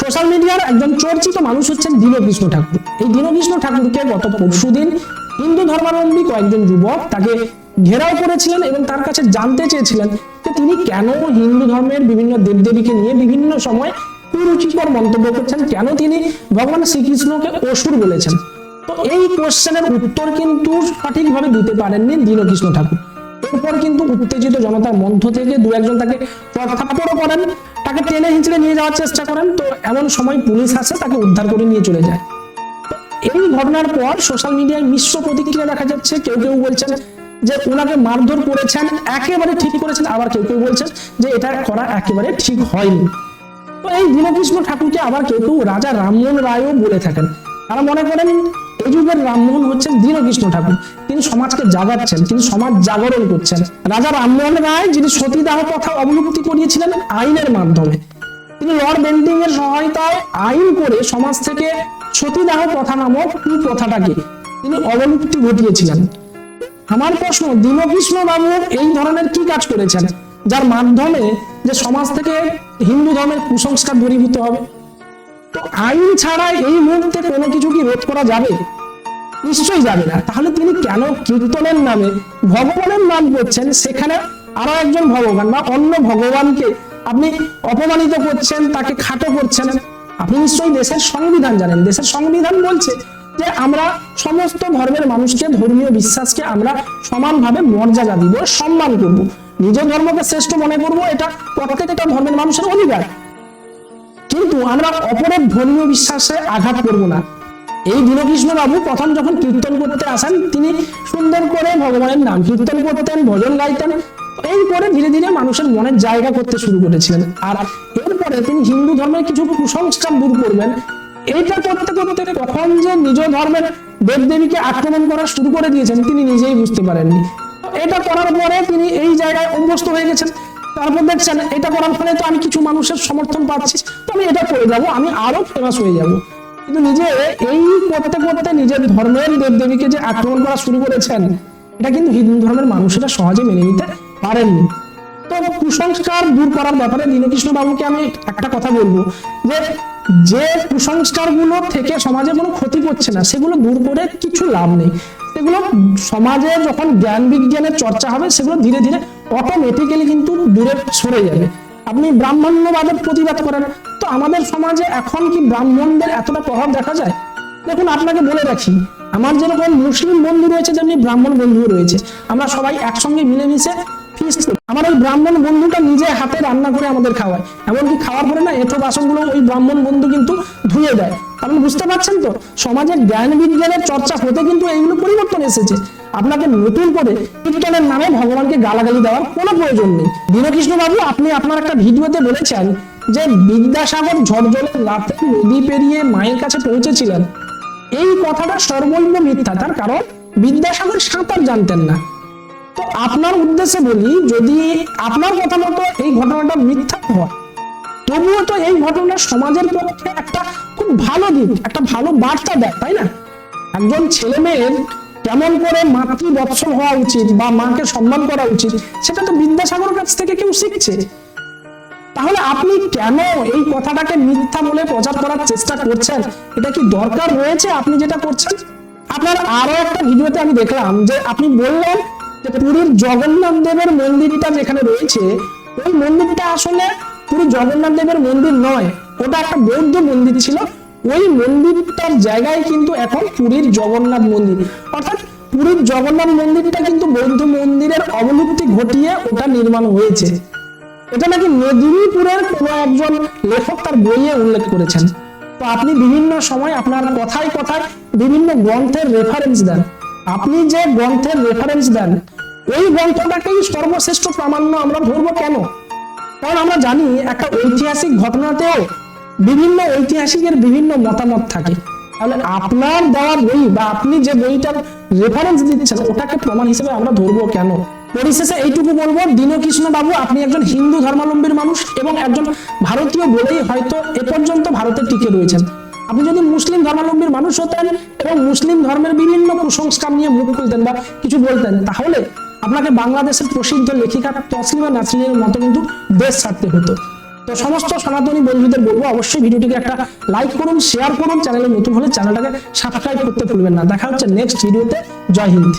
Social মিডিয়ার একজন চর্চিত মানুষ হচ্ছেন দীনকৃষ্ণ ঠাকুর। এই দীনকৃষ্ণ ঠাকুরকে গত পরশুদিন হিন্দু ধর্মাবলম্বী কয়েকজন যুবক তাকে ঘেরাও করেছিলেন এবং তার কাছে জানতে চেয়েছিলেন যে তিনি কেন হিন্দু ধর্মের বিভিন্ন দেবদেবীকে নিয়ে বিভিন্ন সময় কুরুচিকর মন্তব্য করছেন, কেন তিনি ভগবান শ্রীকৃষ্ণকে অসুর বলেছেন। তো এই কোশ্চেনের উত্তর কিন্তু সঠিকভাবে দিতে পারেননি দীনকৃষ্ণ ঠাকুর। এরপর কিন্তু উত্তেজিত জনতার মধ্য থেকে দু একজন তাকে থাপ্পড়ও করেন। তাকে টেনে হিঁচড়ে নিয়ে যাওয়ার চেষ্টা করেন, তো এমন সময় পুলিশ আসে, তাকে উদ্ধার করে নিয়ে চলে যায়। এই ঘটনার পর সোশ্যাল মিডিয়ায় মিশ্র প্রতিক্রিয়া দেখা যাচ্ছে। কেউ কেউ বলছেন যে ওনাকে মারধর করেছেন, একেবারে ঠিক করেছেন, আবার কেউ কেউ বলছেন যে এটা করা একেবারে ঠিক হয়নি। তো এই দীনকৃষ্ণ ঠাকুরকে আবার কেউ কেউ রাজা রামমোহন রায়ও বলে থাকেন। তারা মনে করেন, এই যুগের রামমোহন হচ্ছেন দীনকৃষ্ণ ঠাকুর। তিনি সমাজকে জাগাচ্ছেন, তিনি সমাজ জাগরণ করছেন। রাজা রামমোহন রায় যিনি সতীদাহ কথা অবলুপ্তি করিয়েছিলেন আইনের মাধ্যমে, তিনি লর্ড বেন্টিং এর সহায়তায় আইন করে সমাজ থেকে সতীদাহ প্রথা নামক কুপ্রথাটাকে তিনি অবলুপ্তি ঘটিয়েছিলেন। আমার প্রশ্ন, দীনকৃষ্ণ বাবু এই ধরনের কি কাজ করেছেন, যার মাধ্যমে যে সমাজ থেকে হিন্দু ধর্মের কুসংস্কার দূরীভূত হবে? তো আইন ছাড়া এই মুহূর্তে কোনো কিছু কি রোধ করা যাবে? নিশ্চয়ই যাবে না। তাহলে তিনি কেন কীর্তনের নামে ভগবানের নাম করছেন? সেখানে আরও একজন ভগবান বা অন্য ভগবানকে আপনি অপমানিত করছেন, তাকে খাটো করছেন। আপনি নিশ্চয়ই দেশের সংবিধান জানেন। দেশের সংবিধান বলছে যে আমরা সমস্ত ধর্মের মানুষকে, ধর্মীয় বিশ্বাসকে আমরা সমানভাবে মর্যাদা দিব, সম্মান করব। নিজ ধর্মকে শ্রেষ্ঠ মনে করব, এটা প্রত্যেকটা ধর্মের মানুষের অধিকার। কিন্তু আমরা অপরের ধর্মীয় বিশ্বাসে আঘাত করব না। এই দীনকৃষ্ণ বাবু প্রথম যখন কীর্তন করতে আসেন, তিনি সুন্দর করে ভগবানের নাম কীর্তন করতেন, ভজন গাইতেন। এই করে ধীরে ধীরে মানুষের মনের জায়গা করতে শুরু করেছিলেন। আর এরপরে তিনি হিন্দু ধর্মের কিছু কুসংস্কার দূর করবেন এইটা করতে করতে কখন যে নিজ ধর্মের দেবদেবীকে আক্রমণ করা শুরু করে দিয়েছেন, তিনি নিজেই বুঝতে পারেননি। এটা করার পরে তিনি এই জায়গায় অভ্যস্ত হয়ে গেছেন। তারপর দেখছেন, এটা করার ফলে তো আমি কিছু মানুষের সমর্থন পাচ্ছি। তো আমি এটা করে যাব, আমি আরও ফেমাস হয়ে যাব। কিন্তু নিজে এই করতে করতে নিজের ধর্মের দেবদেবীকে যে আক্রমণ করা শুরু করেছেন, এটা কিন্তু হিন্দু ধর্মের মানুষেরা সহজে মেনে নিতে পারেননি। তো কুসংস্কার দূর করার ব্যাপারে দীনকৃষ্ণ বাবুকে আমি একটা কথা বলব যে যে কুসংস্কারগুলো থেকে সমাজে কোনো ক্ষতি করছে না, সেগুলো দূর করে কিছু লাভ নেই। সেগুলো সমাজে যখন জ্ঞান বিজ্ঞানের চর্চা হবে, সেগুলো ধীরে ধীরে অটোমেটিক্যালি কিন্তু দূরে সরে যাবে। আপনি ব্রাহ্মণ্যবাদের প্রতিবাদ করেন তো আমাদের সমাজে এখন কি ব্রাহ্মণদের এতটা প্রভাব দেখা যায়? দেখুন, আপনাকে বলে রাখি, আমার যেরকম মুসলিম বন্ধু রয়েছে, তেমনি ব্রাহ্মণ বন্ধু রয়েছে। আমরা সবাই একসঙ্গে মিলেমিশে আমার ওই ব্রাহ্মণ বন্ধুটা নিজে হাতে রান্না করে আমাদের খাওয়ায়। এমনকি খাওয়ার পরে না, এঁঠো বাসনগুলো ওই ব্রাহ্মণ বন্ধু কিন্তু ধুয়ে দেয়। আপনি বুঝতে পারছেন তো? সমাজের জ্ঞান বিজ্ঞানের চর্চা হতে কিন্তু এইগুলো পরিবর্তন এসেছে। আপনাকে নতুন করে কীর্তনের নামে ভগবানকে গালাগালি দেওয়ার কোনো প্রয়োজন নেই। দীনকৃষ্ণ বাবু আপনি আপনার একটা ভিডিওতে বলেছেন যে বিদ্যাসাগর ঝড়জলের রাতে নদী পেরিয়ে মায়ের কাছে পৌঁছেছিলেন। এই কথাটা সর্বৈব মিথ্যা, তার কারণ বিদ্যাসাগর সাঁতার জানতেন না। তো আপনার উদ্দেশ্যে বলি, যদি আপনার কথা মতো এই ঘটনাটা মিথ্যা হয়, তবুও তো এই ঘটনা সমাজের পক্ষে একটা খুব ভালো দিক, একটা ভালো বার্তা দেয়, তাই না? একজন ছেলে মেয়ের কেমন করে মাতৃ বৎসল হওয়া উচিত বা মাকে সম্মান করা উচিত, সেটা তো বিদ্যাসাগর কাছ থেকে কেউ শিখছে। তাহলে আপনি কেন এই কথাটাকে মিথ্যা বলে প্রচার করার চেষ্টা করছেন? এটা কি দরকার রয়েছে আপনি যেটা করছেন? আপনার আরও একটা ভিডিওতে আমি দেখলাম যে আপনি বললেন যে পুরীর জগন্নাথ দেবের মন্দিরটা যেখানে রয়েছে, ওই মন্দিরটা আসলে পুরী জগন্নাথ দেবের মন্দির নয়, ওটা একটা বৌদ্ধ মন্দির ছিল। ওই মন্দিরটার জায়গায় কিন্তু এখন পুরীর জগন্নাথ মন্দির। অর্থাৎ পুরীর জগন্নাথ মন্দিরটা কিন্তু বৌদ্ধ মন্দিরের অবলুপ্তি ঘটিয়ে ওটা নির্মাণ হয়েছে। এটা নাকি মেদিনীপুরের কোনো একজন লেখক তার বইয়ে উল্লেখ করেছেন। তো আপনি বিভিন্ন সময় আপনার কথায় কথায় বিভিন্ন গ্রন্থের রেফারেন্স দেন। আপনি যে গ্রন্থের রেফারেন্স দেন, ওই গ্রন্থটাকেই সর্বশ্রেষ্ঠ প্রামাণ্য আমরা ধরবো কেন? কারণ আমরা জানি একটা ঐতিহাসিক ঘটনাতেও বিভিন্ন ঐতিহাসিকের বিভিন্ন মতামত থাকে। তাহলে আপনার দেওয়া বই বা আপনি যে বইটার রেফারেন্স দিচ্ছেন, ওটাকে প্রমাণ হিসেবে আমরা ধরবো কেন? পরিশেষে এইটুকু বলব দীনকৃষ্ণ বাবু আপনি একজন হিন্দু ধর্মাবলম্বীর মানুষ এবং একজন ভারতীয় বলেই হয়তো এ পর্যন্ত ভারতে টিকে রয়েছেন। আপনি যদি মুসলিম ধর্মাবলম্বীর মানুষ হতেন এবং মুসলিম ধর্মের বিভিন্ন কুসংস্কার নিয়ে মুখ খুলতেন বা কিছু বলতেন, তাহলে আপনাকে বাংলাদেশের প্রসিদ্ধ লেখিকা তসলিমা নাসরিনের মতো কিন্তু দেশ ছাড়তে হতো। তো সমস্ত সনাতনী বন্ধুদের বলব, অবশ্যই ভিডিওটিকে একটা লাইক করুন, শেয়ার করুন, চ্যানেলে নতুন হলে চ্যানেলটাকে সাবস্ক্রাইব করতে ভুলবেন না। দেখা হচ্ছে নেক্সট ভিডিওতে। জয় হিন্দ।